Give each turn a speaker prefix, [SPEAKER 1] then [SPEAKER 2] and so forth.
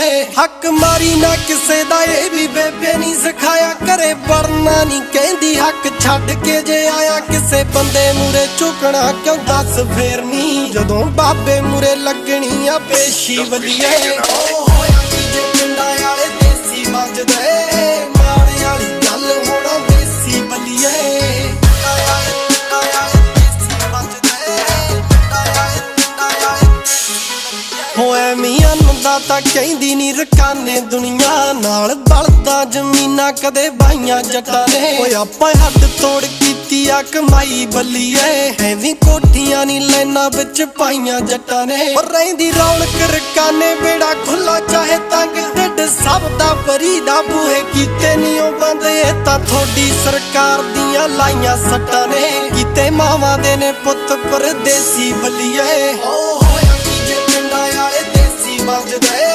[SPEAKER 1] ਬੱਲੀਏ ਹੱਕ ਮਾਰੀ ਨਾ ਕਿਸੇ ਦਾ, ਇਹ ਵੀ ਬੇਬੇ ਨਹੀਂ ਸਿਖਾਇਆ ਕਰੇ, ਵਰਨਾ ਨਹੀਂ ਕਹਿੰਦੀ ਹੱਕ ਛੱਡ ਕੇ ਜੇ ਆਇਆ ਕਿਸੇ ਬੰਦੇ ਮੂਰੇ ਝੁਕਣਾ ਕਿਉਂ ਦੱਸ ਫੇਰ ਨਹੀਂ ਜਦੋਂ ਬਾਬੇ ਮੂਰੇ ਲੱਗਣੀ ਆ, ਪੇਸ਼ੀ ਬੱਲੀਏ ਓ ਹੋਇਆ ਹੋਏ ਮੀਆਂ ਦਾ ਤਾਂ ਕਹਿੰਦੀ ਨਹੀਂ ਰਕਾਨੇ ਦੁਨੀਆ ਨਾਲ ਬਲਦਾ ਜ਼ਮੀਨਾਂ ਕਦੇ ਬਾਈਆਂ ਜੱਟਾਂ ਨੇ। ਓਏ ਆਪਾਂ ਹੱਦ ਤੋੜ ਕੀਤੀ ਆ, ਕਮਾਈ ਬੱਲੀਏ ਐਵੇਂ ਕੋਠੀਆਂ ਨਹੀਂ ਲੈਣਾ ਵਿੱਚ ਪਾਈਆਂ ਜੱਟਾਂ ਨੇ। ਓ ਰਹਿੰਦੀ ਰੌਣਕ ਰਕਾਨੇ ਬੇੜਾ ਖੁੱਲਾ ਚਾਹੇ ਤੰਗ ਢਿੱਡ ਸਭ ਦਾ ਫਰੀਦਾ ਬੂਹੇ ਕੀਤੇ ਨਹੀਂ ਉਹ ਬੰਦ, ਇਹ ਤਾਂ ਥੋੜੀ ਸਰਕਾਰ ਦੀਆਂ ਲਾਈਆਂ ਸੱਟਾਂ ਨੇ। ਕੀਤੇ ਮਾਵਾਂ ਦੇ ਨੇ ਪੁੱਤ, ਪਰਦੇਸੀ ਬੱਲੀਏ